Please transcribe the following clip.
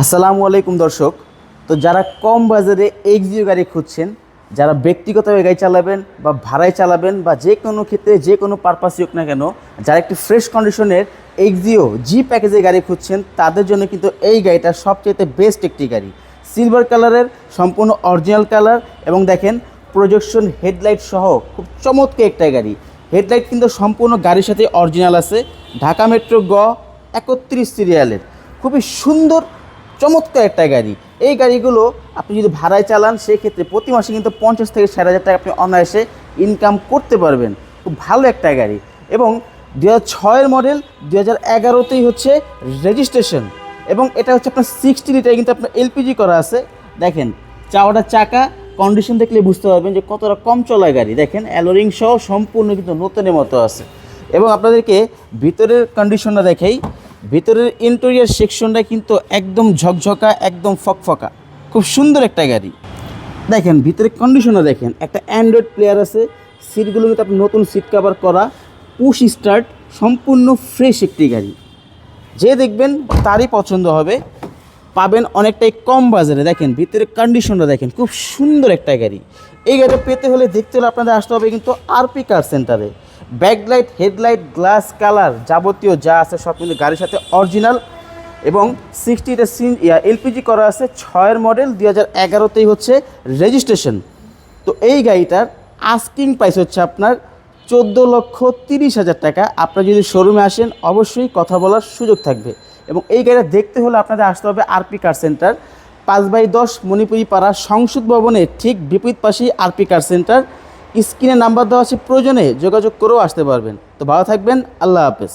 আসসালামু আলাইকুম দর্শক। তো যারা কম বাজারে এক্সিও গাড়ি খুঁজছেন, যারা ব্যক্তিগতভাবে গাড়ি চালাবেন বা ভাড়ায় চালাবেন বা যে কোনো ক্ষেত্রে যে কোনো পারপাসই হোক না কেন, যারা একটি ফ্রেশ কন্ডিশনের এক্সিও জি প্যাকেজে গাড়ি খুঁজছেন, তাদের জন্য কিন্তু এই গাড়িটা সবচেয়ে বেস্ট একটি গাড়ি। সিলভার কালারের সম্পূর্ণ অরিজিনাল কালার এবং দেখেন প্রজেকশন হেডলাইট সহ খুব চমৎকার একটা গাড়ি। হেডলাইট কিন্তু সম্পূর্ণ গাড়ির সাথে অরিজিনাল আছে। ঢাকা মেট্রো গ একত্রিশ সিরিয়ালের খুবই সুন্দর চমৎকার একটা গাড়ি। এই গাড়িগুলো আপনি যদি ভাড়ায় চালান, সেক্ষেত্রে প্রতি মাসে কিন্তু পঞ্চাশ থেকে ষাট হাজার টাকা আপনি অনায়াসে ইনকাম করতে পারবেন। খুব ভালো একটা গাড়ি। এবং দু হাজার ছয়ের মডেল দু হাজার এগারোতেই হচ্ছে রেজিস্ট্রেশন এবং এটা হচ্ছে আপনার সিক্সটি লিটার কিন্তু আপনার এলপিজি করা আছে। দেখেন, চাওয়াটা চাকা কন্ডিশন দেখলে বুঝতে পারবেন যে কতটা কম চলা গাড়ি। দেখেন অ্যালোরিং সহ সম্পূর্ণ কিন্তু নতুনের মতো আছে। এবং আপনাদেরকে ভিতরের কন্ডিশনটা দেখাই। ভিতরের ইন্টেরিয়ার সেকশনটা কিন্তু একদম ঝকঝকা, একদম ফকফকা। খুব সুন্দর একটা গাড়ি। দেখেন, ভিতরে কন্ডিশনও দেখেন। একটা অ্যান্ড্রয়েড প্লেয়ার আছে। সিটগুলো কিন্তু আপনি নতুন সিট কাভার করা পুশ স্টার্ট সম্পূর্ণ ফ্রেশ একটি গাড়ি। যে দেখবেন, তারই পছন্দ হবে। পাবেন অনেকটাই কম বাজারে। দেখেন ভিতরে কন্ডিশনটা দেখেন। খুব সুন্দর একটা গাড়ি। এই গাড়িটা পেতে হলে দেখতে হলে আপনাদের আসতে হবে কিন্তু আরপি কার সেন্টারে ব্যাকলাইট, হেডলাইট, গ্লাস কালার যাবতীয় যা আছে সব কিন্তু গাড়ির সাথে অরিজিনাল এবং সিক্সটিটা সিন এলপিজি করা আছে, ছয়ের মডেল, দুই হাজার এগারোতেই হচ্ছে রেজিস্ট্রেশন। তো এই গাড়িটার আস্কিং প্রাইস হচ্ছে আপনার চোদ্দ লক্ষ তিরিশ হাজার টাকা। আপনারা যদি শোরুমে আসেন, অবশ্যই কথা বলার সুযোগ থাকবে। এবং এই গাড়িটা দেখতে হলে আপনাদের আসতে হবে আরপি কার সেন্টার পাঁচ বাই দশ মণিপুরি পাড়া সংসদ ভবনের ঠিক বিপরীত পাশেই আরপি কার সেন্টার স্ক্রিনে নাম্বার দেওয়া আছে প্রয়োজনে যোগাযোগ করেও আসতে পারবেন। তো ভালো থাকবেন আল্লাহ হাফেজ।